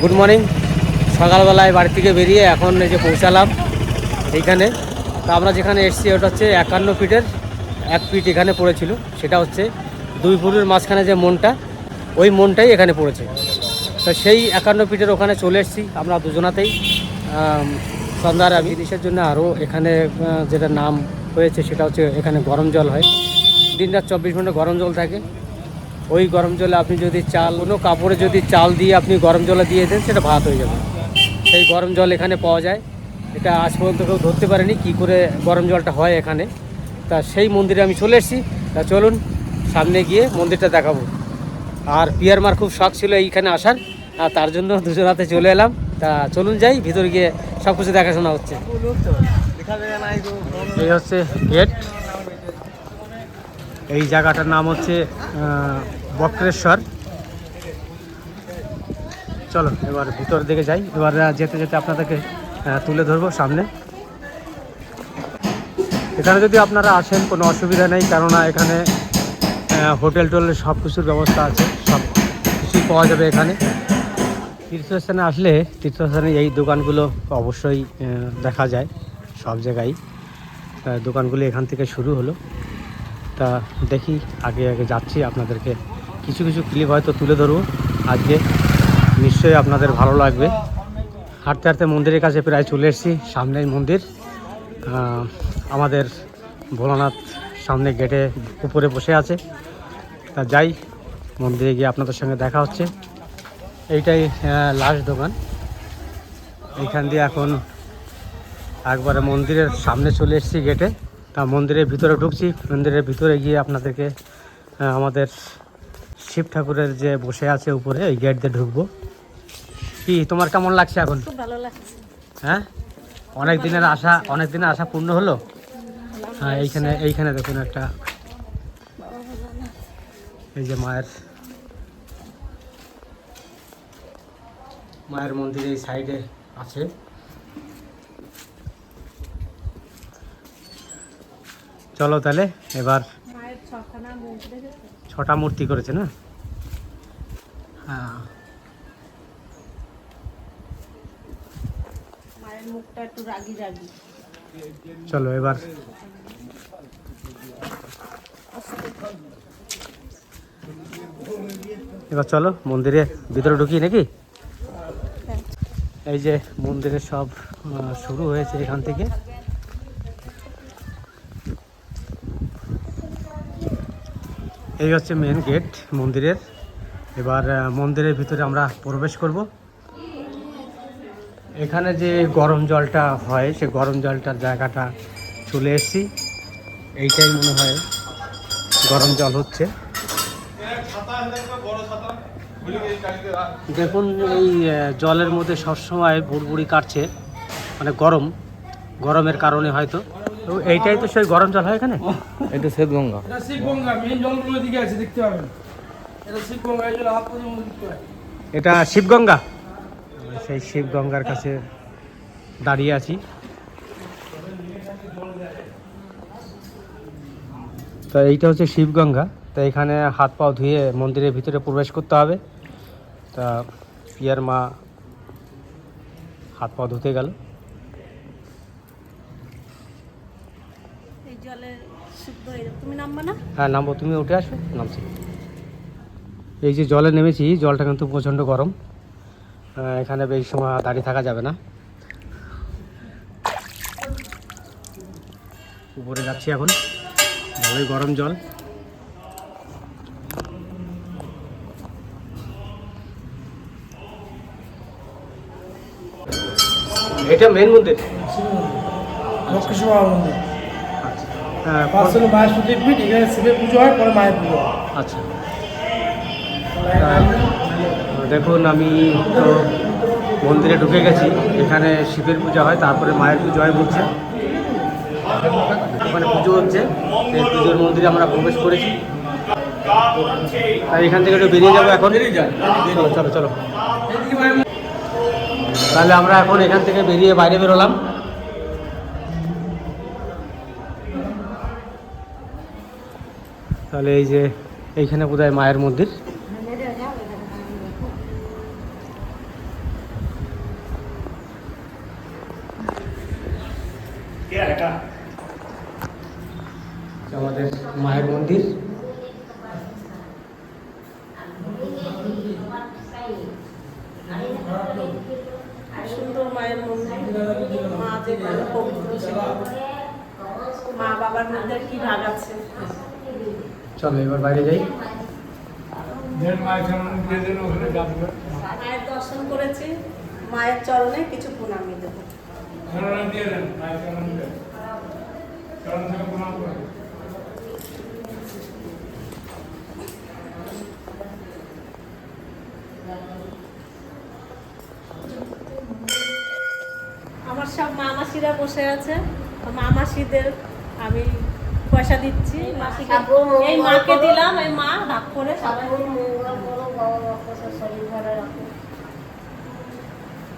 Good morning সকালবেলায় বাড়ি থেকে বেরিয়ে এখন এই যে পৌঁছালাম এইখানে। তো আমরা যেখানে এসেছি, ওটা হচ্ছে একান্ন ফিটের এক ফিট এখানে পড়েছিল। সেটা হচ্ছে দুই ফুটের মাঝখানে যে মনটা, ওই মনটাই এখানে পড়েছে। তো সেই একান্ন ফিটের ওখানে চলে এসেছি আমরা দুজনাতেই। সন্ধ্যার জিনিসের জন্য আরও এখানে যেটা নাম হয়েছে সেটা হচ্ছে এখানে গরম জল হয়। দিন রাত চব্বিশ ঘণ্টা গরম জল থাকে। ওই গরম জলে আপনি যদি চাল, কোনো কাপড়ে যদি চাল দিয়ে আপনি গরম জলে দিয়ে দেন, সেটা ভাত হয়ে যাবে। সেই গরম জল এখানে পাওয়া যায়। এটা আজ পর্যন্ত কেউ ধরতে পারেনি কী করে গরম জলটা হয় এখানে। তা সেই মন্দিরে আমি চলে এসেছি। তা চলুন, সামনে গিয়ে মন্দিরটা দেখাবো। আর পিয়ার মার খুব শখ ছিল এইখানে আসার। আর তার জন্য দুজন হাতে চলে এলাম। তা চলুন যাই, ভিতরে গিয়ে সব কিছু দেখাশোনা হচ্ছে। এই হচ্ছে গেট। এই জায়গাটার নাম হচ্ছে বক্রেশ্বর। চলো এবার ভিতর দিকে যাই। এবার যেতে যেতে আপনাদেরকে তুলে ধরবো সামনে। এখানে যদি আপনারা আসেন, কোনো অসুবিধা নেই, কেননা এখানে হোটেল টোটেল সব কিছুর ব্যবস্থা আছে, সব কিছুই পাওয়া যাবে এখানে। তীর্থস্থানে আসলে, তীর্থস্থানে এই দোকানগুলো অবশ্যই দেখা যায়, সব জায়গায়। দোকানগুলো এখান থেকে শুরু হলো। তা দেখি, আগে আগে যাচ্ছি আপনাদেরকে কিছু কিছু ক্লিপ হয়তো তুলে ধরবো। আজকে নিশ্চয়ই আপনাদের ভালো লাগবে। হাঁটতে হাঁটতে মন্দিরের কাছে প্রায় চলে এসেছি, সামনেই মন্দির। আমাদের ভোলানাথ সামনে গেটে উপরে বসে আছে। তা যাই, মন্দিরে গিয়ে আপনাদের সঙ্গে দেখা হচ্ছে। এইটাই লাস্ট দোকান। এইখান দিয়ে এখন একবারে মন্দিরের সামনে চলে এসেছি গেটে। তা মন্দিরের ভিতরে ঢুকছি। মন্দিরের ভিতরে গিয়ে আপনাদেরকে আমাদের শিব ঠাকুরের যে বসে আছে উপরে ওই গেট দিয়ে ঢুকবো। কি তোমার কেমন লাগছে এখন? হ্যাঁ? অনেক দিনের আশা অনেক দিনের আশা পূর্ণ হলো? হ্যাঁ এইখানে এইখানে দেখুন একটা। এই যে মায়ের মায়ের মন্দির এই সাইডে আছে। চলো তাহলে এবার মায়ের ছখানা ছটা মূর্তি করেছে না? হ্যাঁ মুখটা একটু রাগি রাগি। চলো এবার। এবার চলো মন্দিরে ভিতরে ঢুকি নাকি? এই যে মন্দিরে সব শুরু হয়েছে এখান থেকে। এই হচ্ছে মেন গেট মন্দিরের। এবার মন্দিরের ভিতরে আমরা প্রবেশ করব। এখানে যে গরম জলটা হয়, সে গরম জলটার জায়গাটা চলে এসেছি। এইটাই মনে হয় গরম জল হচ্ছে। দেখুন, এই জলের মধ্যে সবসময় বুড়বুড়ি কাটছে মানে গরম। গরমের কারণে হয়তো। তো এইটাই তো সেই গরম জল হয় এখানে? এটা শ্বেত গঙ্গা এটা শিবগঙ্গা মেইন জলগুলো দিকে আছে দেখতে পাবেন। এটা শিবগঙ্গা এই জন্য হাত পর্যন্ত দেখতে পাবেন এটা শিবগঙ্গা? সেই শিবগঙ্গার কাছে দাঁড়িয়ে আছি। তো এইটা হচ্ছে শিবগঙ্গা। তো এখানে হাত পাও ধুয়ে মন্দিরের ভিতরে প্রবেশ করতে হবে। তা পিয়ার মা হাত পা ধুতে গেল এই জলে শুদ্ধ হয়ে যাবে তুমি নামবা না? হ্যাঁ নামবো তুমি উঠে আসো নামছি। এই যে জলে নেমেছি জলটা কিন্তু প্রচণ্ড গরম। এখানে বেশি সময় দাঁড়িয়ে থাকা যাবে না। উপরে যাচ্ছি এখন ভালোই গরম জল। এটা মেন মন্দির? লক্ষ্মী মন্দির। হ্যাঁ, পাঁচশো মায়ের সুদীপ পীঠ এখানে শিবের পুজো হয় পরে মায়ের পুজো আচ্ছা। দেখুন আমি তো মন্দিরে ঢুকে গেছি এখানে শিবের পূজা হয় তারপরে মায়ের পুজো হয় বলছে। ওখানে পুজো হচ্ছে এই পুজোর মন্দিরে আমরা প্রবেশ করেছি। তাই এখান থেকে একটু বেরিয়ে যাব এখন। চলো চলো চলো। তাহলে আমরা এখন এখান থেকে বেরিয়ে বাইরে বেরোলাম। তাহলে এই যে এইখানে বোধ মায়ের মন্দির। আমাদের মায়ের মন্দির। সুন্দর মায়ের মন্দির। মা মা বাবার মধ্যে কি ভাগ আছে? চলো এবার বাইরে যাই। মায়ের দর্শন করেছি মায়ের চরণে কিছু প্রণামী দেবো। আমার সব মামাসিরা বসে আছে তো মামাসিদের আমি পয়সা দিচ্ছি মাসিকে এই মাকে দিলাম এই মা ভাগ করে সবাই।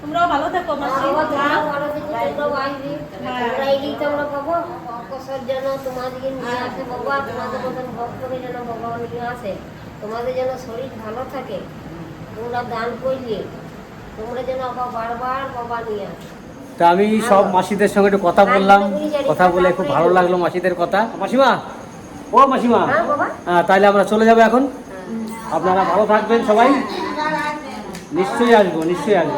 তোমরাও ভালো থাকো মাসি তোমাদের যেন শরীর ভালো থাকে। তোমরা দান করলে তোমরা যেন বারবার বাবা নিয়ে আসো। তা আমি সব মাসিদের সঙ্গে একটু কথা বললাম কথা বলে খুব ভালো লাগল মাসিদের কথা। মাসিমা? ও মাসিমা। হ্যাঁ হ্যাঁ তাহলে আমরা চলে যাব এখন। আপনারা ভালো থাকবেন সবাই। নিশ্চয়ই আসব নিশ্চয়ই আসব।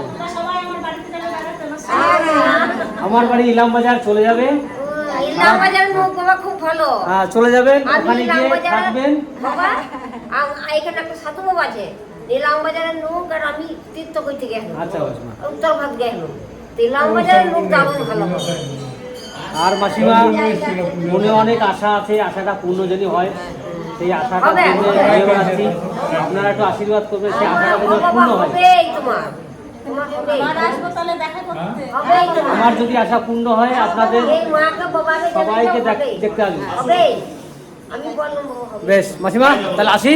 আমার বাড়ি ইলাম বাজার চলে যাবে হ্যাঁ, চলে যাবেন ওখানে গিয়ে থাকবেন। এখানে একটা সাধু আছে। ইলাম বাজারের লোক আর আমি তীর্থ করতে গেলাম। আচ্ছা উত্তর ভাত গেলাম। আর মাসিমা মনে অনেক আশা আছে আশাটা পূর্ণ যদি হয় সেই আশাটা আপনারা একটু আশীর্বাদ করবেন সেই আশাটা পূর্ণ হয় আসব আমার যদি আশা পূর্ণ হয় আপনাদের সবাইকে দেখ- দেখতে হবে বেশ মাসিমা তাহলে আসি।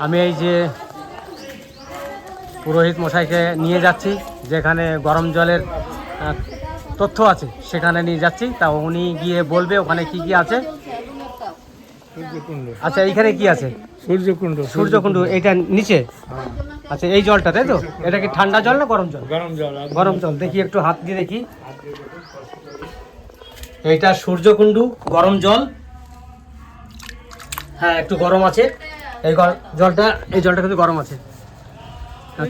আমি এই যে পুরোহিত মশাইকে নিয়ে যাচ্ছি যেখানে গরম জলের তথ্য আছে সেখানে নিয়ে যাচ্ছি। তা উনি গিয়ে বলবে ওখানে কি কি আছে। আচ্ছা এইখানে কি আছে? সূর্যকুণ্ড সূর্যকুণ্ড এইটা নিচে? আচ্ছা এই জলটা তাই তো? এটা কি ঠান্ডা জল না গরম জল? গরম জল গরম জল। দেখি একটু হাত দিয়ে দেখি। এইটা সূর্যকুণ্ডু গরম জল। হ্যাঁ একটু গরম আছে। এই জলটা এই জলটা কিন্তু গরম আছে।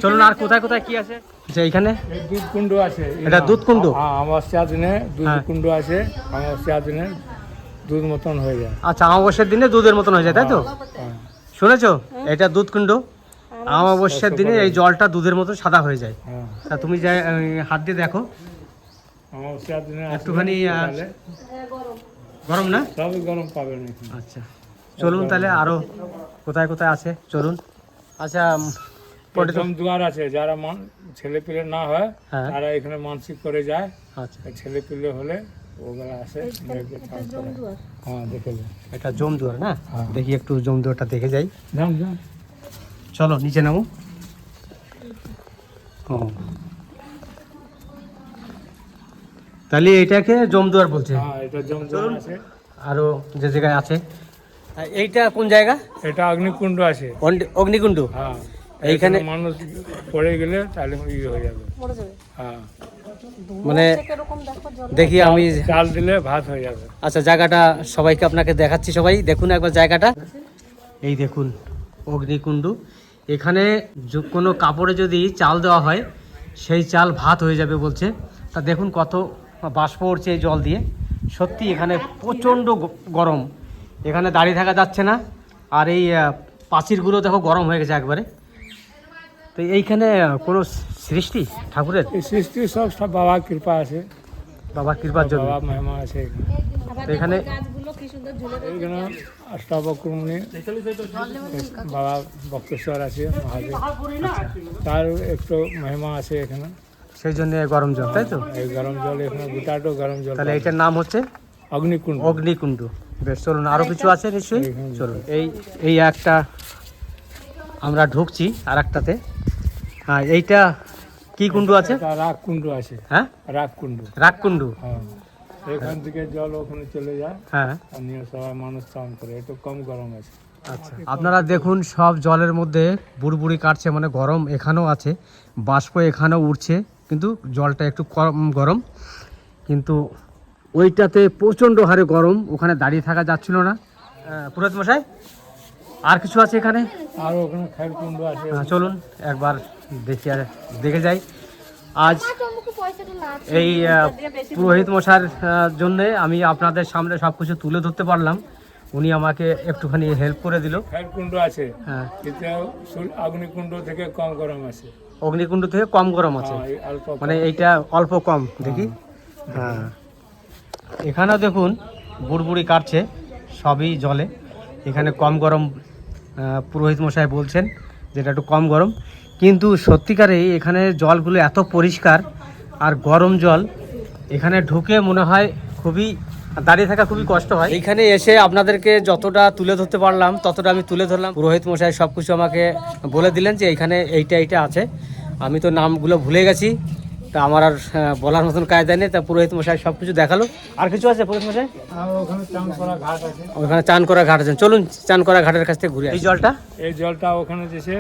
চলুন আর কোথায় কোথায় কি আছে? আচ্ছা এইখানে? এই দুধ কুণ্ড আছে এটা দুধ কুণ্ড? হ্যাঁ অমাবস্যা দিনে দুধ হ্যাঁ। কুণ্ড আছে অমাবস্যা দিনে দুধ মতন হয়ে যায়। আচ্ছা অমাবস্যার দিনে দুধের মতন হয়ে যায় তাই তো? হ্যাঁ। শুনেছো? এটা দুধ কুণ্ড? অমাবস্যার দিনে এই জলটা দুধের মতো সাদা হয়ে যায়। হ্যাঁ। তা তুমি যাই হাত দিয়ে দেখো। অমাবস্যা দিনে একটুখানি, গরম না? সবই গরম পাবেন আচ্ছা। চলুন তাহলে আরও কোথায় কোথায় আছে? চলুন। আচ্ছা প্রথম দুয়ার আছে যারা মান ছেলে পিলে না হয় হ্যাঁ। তারা এখানে মানসিক করে যায়। আচ্ছা। ছেলে পিলে হলে ওগুলা আসে। হ্যাঁ দেখে যায় এটা জমদুয়ার না? হ্যাঁ। দেখি একটু জমদুয়ারটা দেখে যাই। চলো নিচে নামো। ও। তাহলে এটাকে জমদুয়ার বলছে। হ্যাঁ এটা জমজম আছে। আরও যে জায়গায় আছে। এইটা কোন জায়গা? এটা অগ্নিকুণ্ড আছে। অগ্নিকুণ্ড? হ্যাঁ। এইখানে- মানুষ পড়ে গেলে তাহলে ইয়ে হয়ে যাবে। হ্যাঁ। মানে দেখো আমি চাল দিলে ভাত হয়ে যাবে। আচ্ছা জায়গাটা সবাইকে আপনাকে দেখাচ্ছি সবাই। দেখুন একবার জায়গাটা। এই দেখুন অগ্নিকুণ্ড। এখানে য- কোনো কাপড়ে যদি চাল দেওয়া হয় সেই চাল ভাত হয়ে যাবে বলছে। তা দেখুন কত বাষ্প উঠছে এই জল দিয়ে। সত্যি এখানে প্রচণ্ড গ- গরম। এখানে দাঁড়িয়ে থাকা যাচ্ছে না। আর এই পাঁচিরগুলো দেখো গরম হয়ে গেছে একবারে। তো এইখানে কোনো সৃষ্টি ঠাকুরের? এই সৃষ্টি সব সব বাবার কৃপা আছে। বাবার কৃপার জন্য। বাবা মহিমা আছে এখানে। তো এখানে গাছগুলো কি সুন্দর ঝুলে রয়েছে। এখানে অষ্টাবক্রমণী বাবা বক্রেশ্বর আছে মহাদেব। তার একটু মহিমা আছে এখানে। সেই জন্য গরম জল তাই তো? এই গরম জল এখানে গোটাটো গরম জল তাহলে। এটার নাম হচ্ছে? অগ্নিকুণ্ড। অগ্নিকুণ্ড। বেশ চলুন আরও কিছু আছে নিশ্চয়ই? চলুন এই এই একটা আমরা ঢুকছি আর একটাতে হ্যাঁ এইটা কি কুণ্ডু আছে? রাগ কুণ্ড আছে। হ্যাঁ? রাগ কুণ্ড। রাগকুণ্ডু হ্যাঁ। এখান থেকে জল ওখানে চলে যায়। হ্যাঁ। নিয়ে সবাই মানুষ স্নান করে। একটু কম গরম আছে। আচ্ছা আপনারা দেখুন সব জলের মধ্যে বুড়বুড়ি কাটছে মানে গরম এখানেও আছে বাষ্প এখানেও উঠছে কিন্তু জলটা একটু কম গরম। কিন্তু ওইটাতে প্রচণ্ড হারে গরম ওখানে দাঁড়িয়ে থাকা যাচ্ছিল না। পুরোহিত মশাই আর কিছু আছে এখানে? আর ওখানে খায়ের কুণ্ড আছে। আহ, চলুন একবার দেখি আর দেখে যাই। আজ এই পুরোহিত মশার জন্য আমি আপনাদের সামনে সব কিছু তুলে ধরতে পারলাম। উনি আমাকে একটুখানি হেল্প করে দিল। কুণ্ড আছে। হ্যাঁ। অগ্নিকুণ্ড থেকে কম গরম আছে। অগ্নিকুণ্ড থেকে কম গরম আছে। হ্যাঁ, মানে এইটা অল্প কম দেখি। হ্যাঁ। এখানেও দেখুন বুড়বুড়ি কাটছে সবই জলে। এখানে কম গরম পুরোহিত মশাই বলছেন যেটা একটু কম গরম। কিন্তু সত্যিকারে এখানে জলগুলো এত পরিষ্কার আর গরম জল, এখানে ঢুকে মনে হয় খুবই, দাঁড়িয়ে থাকা খুবই কষ্ট হয়। এখানে এসে আপনাদেরকে যতটা তুলে ধরতে পারলাম, ততটা আমি তুলে ধরলাম। পুরোহিত মশাই সব কিছু আমাকে বলে দিলেন যে এখানে এইটা এইটা আছে। আমি তো নামগুলো ভুলে গেছি। তা আমার আর বলার মতন কায়দা নেই তা পুরোহিত মশাই সব কিছু দেখাল। আর কিছু আছে পুরোহিত মশাই? ওখানে চান করা ঘাট আছে। ওখানে চান করা ঘাট আছে। চলুন চান করা ঘাটের কাছ থেকে ঘুরে এই জলটা? এই জলটা ওখানে যেছে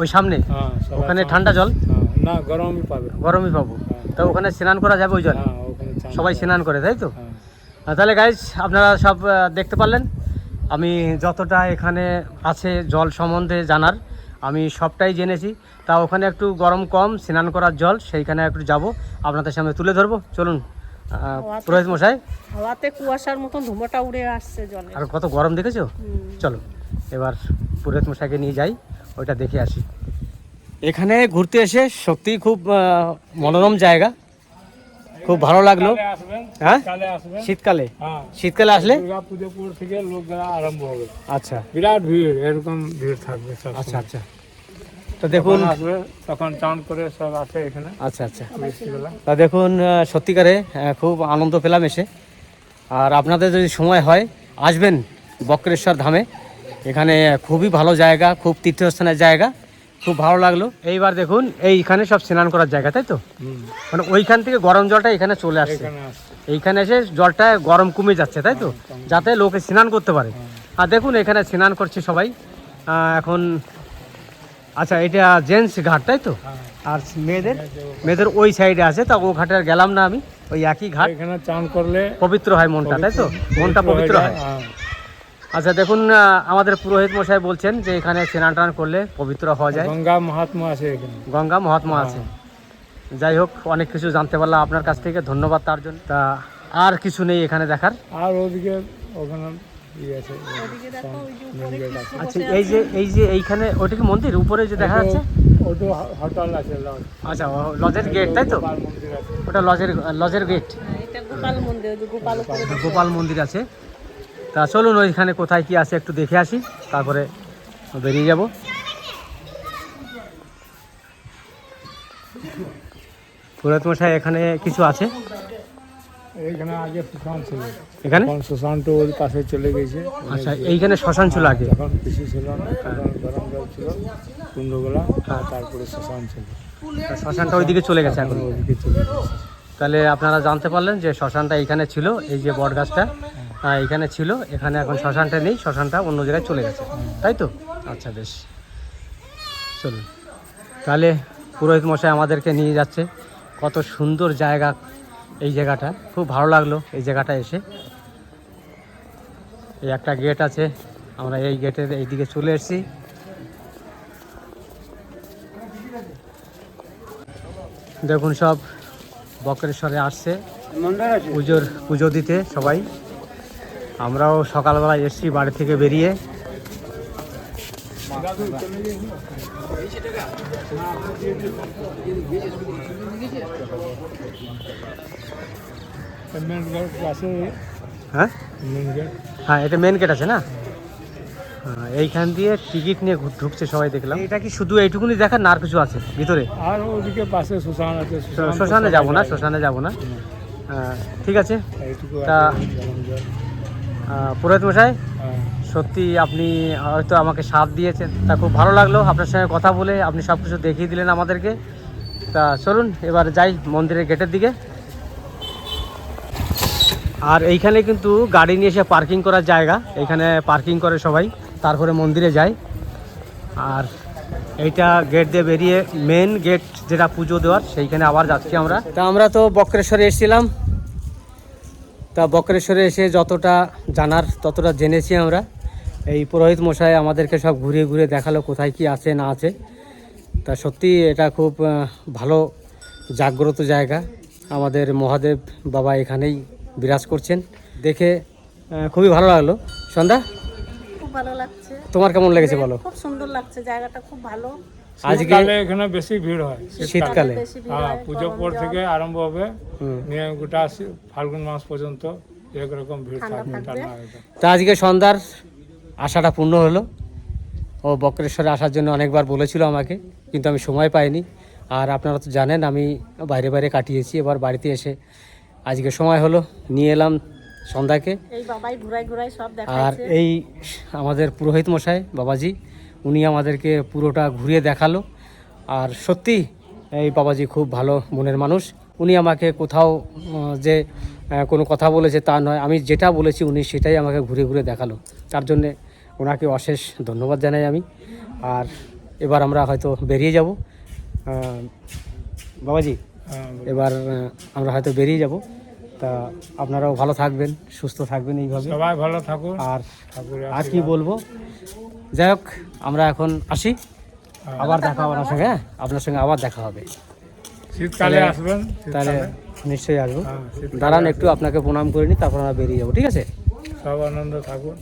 ওই সামনে? হ্যাঁ ওখানে ঠান্ডা জল? হ্যাঁ, না গরমই পাবে। গরমই পাবো। তা ওখানে স্নান করা যাবে ওই জল? হ্যাঁ ওখানে সবাই স্নান করে তাই তো? হ্যাঁ। তাহলে গাইজ আপনারা সব দেখতে পারলেন। আমি যতটা এখানে আছে জল সম্বন্ধে জানার আমি সবটাই জেনেছি। তা ওখানে একটু গরম কম স্নান করার জল সেইখানে একটু যাব। আপনাদের সামনে তুলে ধরবো। চলুন পুরোহিত মশাই। হাওয়াতে কুয়াশার মতন ধুমোটা উড়ে আসছে জলে। আর কত গরম দেখেছ? চলো এবার পুরোহিত মশাইকে নিয়ে যাই ওইটা দেখে আসি। এখানে ঘুরতে এসে সত্যিই খুব মনোরম জায়গা। খুব ভালো লাগল। হ্যাঁ? শীতকালে? হ্যাঁ। শীতকালে আসলে? দুর্গা থেকে লোকরা আরম্ভ হবে। আচ্ছা। বিরাট ভিড় এরকম ভিড় থাকবে আচ্ছা আচ্ছা। তো দেখুন তখন চান করে সব আসে এখানে। আচ্ছা আচ্ছা। তা দেখুন সত্যিকারে খুব আনন্দ পেলাম এসে। আর আপনাদের যদি সময় হয় আসবেন বক্রেশ্বর ধামে। এখানে খুবই ভালো জায়গা খুব তীর্থস্থানের জায়গা। খুব ভালো লাগল। এইবার দেখুন এইখানে সব স্নান করার জায়গা তাই তো? মানে ওইখান থেকে গরম জলটা এখানে চলে আসছে। এইখানে এসে জলটা গরম কমে যাচ্ছে তাই তো? যাতে লোকে স্নান করতে পারে। আর দেখুন এখানে স্নান করছে সবাই। এখন আচ্ছা এটা জেন্টস ঘাট তাই তো? হ্যাঁ। আর মেয়েদের? মেয়েদের ওই সাইডে আছে তা ও ঘাটে আর গেলাম না আমি। ওই একই ঘাট। এখানে চান করলে পবিত্র হয় মনটা তাই তো? মনটা পবিত্র হয় হ্যাঁ। আচ্ছা দেখুন আমাদের পুরোহিত মশাই বলছেন যে এখানে স্নান টান করলে পবিত্র হওয়া যায়। গঙ্গা মহাত্মা আছে গঙ্গা মহাত্মা আছে। যাই হোক অনেক কিছু জানতে পারলাম আপনার কাছ থেকে ধন্যবাদ তার জন্য। তা আর কিছু নেই এখানে দেখার? আর ওদিকে ওখানে। আচ্ছা এই যে এই যে এইখানে ওটা কি মন্দির? উপরে যে দেখা যাচ্ছে? ওটো হোটেল আছে লজ আচ্ছা লজের গেট তাই তো? ওটা লজের লজের গেট এটা গোপাল মন্দির ওই যে গোপাল উপরে গোপাল মন্দির আছে। তা চলুন ওইখানে কোথায় কি আছে একটু দেখে আসি তারপরে বেরিয়ে যাব। পুরোহিত মশাই এখানে কিছু আছে? এখানে আগে শ্মশান ছিল। এখানে? শ্মশানটা ওর পাশে চলে গেছে। আচ্ছা এইখানে শ্মশান ছিল আগে? কিছু ছিল না গরম জল ছিল কুণ্ডগুলা তারপরে শ্মশান ছিল। শ্মশানটা ওইদিকে চলে গেছে এখন? চলে গেছে। তাহলে আপনারা জানতে পারলেন যে শ্মশানটা এখানে ছিল এই যে বট গাছটা আহ, এইখানে ছিল। এখানে এখন শ্মশানটা নেই শ্মশানটা অন্য জায়গায় চলে গেছে। তাই তো? আচ্ছা বেশ। চলুন। তাহলে পুরোহিত মশাই আমাদেরকে নিয়ে যাচ্ছে। কত সুন্দর জায়গা এই জায়গাটা। খুব ভালো লাগল এই জায়গাটা এসে। এই একটা গেট আছে। আমরা এই গেটের এইদিকে চলে এসেছি। দেখুন সব বক্রেশ্বরে আসছে। পুজোর পুজো দিতে সবাই। আমরাও সকালবেলায় এসছি বাড়ি থেকে বেরিয়ে। হ্যাঁ? হ্যাঁ এটা মেন গেট আছে না? হ্যাঁ, এইখান দিয়ে টিকিট নিয়ে ঢুকছে সবাই দেখলাম। এটা কি শুধু এইটুকুনি দেখার না আর কিছু আছে ভিতরে? আর ওদিকে পাশে শ্মশান আছে শ্মশানে যাব না শ্মশানে যাব না। হ্যাঁ, ঠিক আছে। তা- আছে গরম জল আহ, পুরোহিত মশাই হ্যাঁ। সত্যি আপনি হয়তো আমাকে সাথ দিয়েছেন। তা খুব ভালো লাগল। আপনার সঙ্গে কথা বলে আপনি সব কিছু দেখিয়ে দিলেন আমাদেরকে। তা চলুন এবার যাই মন্দিরের গেটের দিকে। আর এইখানে কিন্তু গাড়ি নিয়ে এসে পার্কিং করার জায়গা। এখানে পার্কিং করে সবাই তারপরে মন্দিরে যায়। আর এইটা গেট দিয়ে বেরিয়ে মেন গেট যেটা পুজো দেওয়ার সেইখানে আবার যাচ্ছি আমরা। তা আমরা তো বক্রেশ্বরে এসেছিলাম। তা বক্রেশ্বরে এসে যতটা জানার ততটা জেনেছি আমরা। এই পুরোহিত মশাই আমাদেরকে সব ঘুরিয়ে ঘুরিয়ে দেখাল কোথায় কি আছে না আছে। তা সত্যি এটা খুব ভালো জাগ্রত জায়গা। আমাদের মহাদেব বাবা এখানেই বিরাজ করছেন। দেখে খুবই ভালো লাগল। সন্ধ্যা? খুব ভালো লাগছে। তোমার কেমন লেগেছে বলো? খুব সুন্দর লাগছে জায়গাটা খুব ভালো। আজকে এখানে বেশি ভিড় হয় শীতকালে। হ্যাঁ হয়, পুজো পর থেকে আরম্ভ হবে। নিয়ে গোটা ফাল্গুন মাস পর্যন্ত একরকম ভিড় থাকবে। তা আজকে সন্ধ্যার আশাটা পূর্ণ হলো। ও বক্রেশ্বরে আসার জন্য অনেকবার বলেছিল আমাকে কিন্তু আমি সময় পাইনি। আর আপনারা তো জানেন আমি বাইরে বাইরে কাটিয়েছি। এবার বাড়িতে এসে আজকে সময় হলো নিয়ে এলাম সন্ধ্যাকে। এই বাবাই ঘুরাই ঘুরাই সব আর এই আমাদের পুরোহিত মশাই বাবাজি উনি আমাদেরকে পুরোটা ঘুরিয়ে দেখাল। আর সত্যি এই বাবাজি খুব ভালো মনের মানুষ। উনি আমাকে কোথাও যে কোনো কথা বলেছে তা নয় আমি যেটা বলেছি উনি সেটাই আমাকে ঘুরে ঘুরে দেখাল। তার জন্যে ওনাকে অশেষ ধন্যবাদ জানাই আমি। আর এবার আমরা হয়তো বেরিয়ে যাব। বাবাজি হ্যাঁ, এবার আমরা হয়তো বেরিয়ে যাব। তা আপনারাও ভালো থাকবেন সুস্থ থাকবেন এইভাবে। সবাই ভালো থাকুন। আর আর কি বলব? যাই হোক আমরা এখন আসি। আবার দেখা হবে আপনার সঙ্গে হ্যাঁ? আপনার সঙ্গে আবার দেখা হবে। শীতকালে আসবেন তাহলে নিশ্চয়ই আসব। হ্যাঁ, দাঁড়ান একটু আপনাকে প্রণাম করে নিই তারপর আমরা বেরিয়ে যাব ঠিক আছে? সব আনন্দ থাকুন।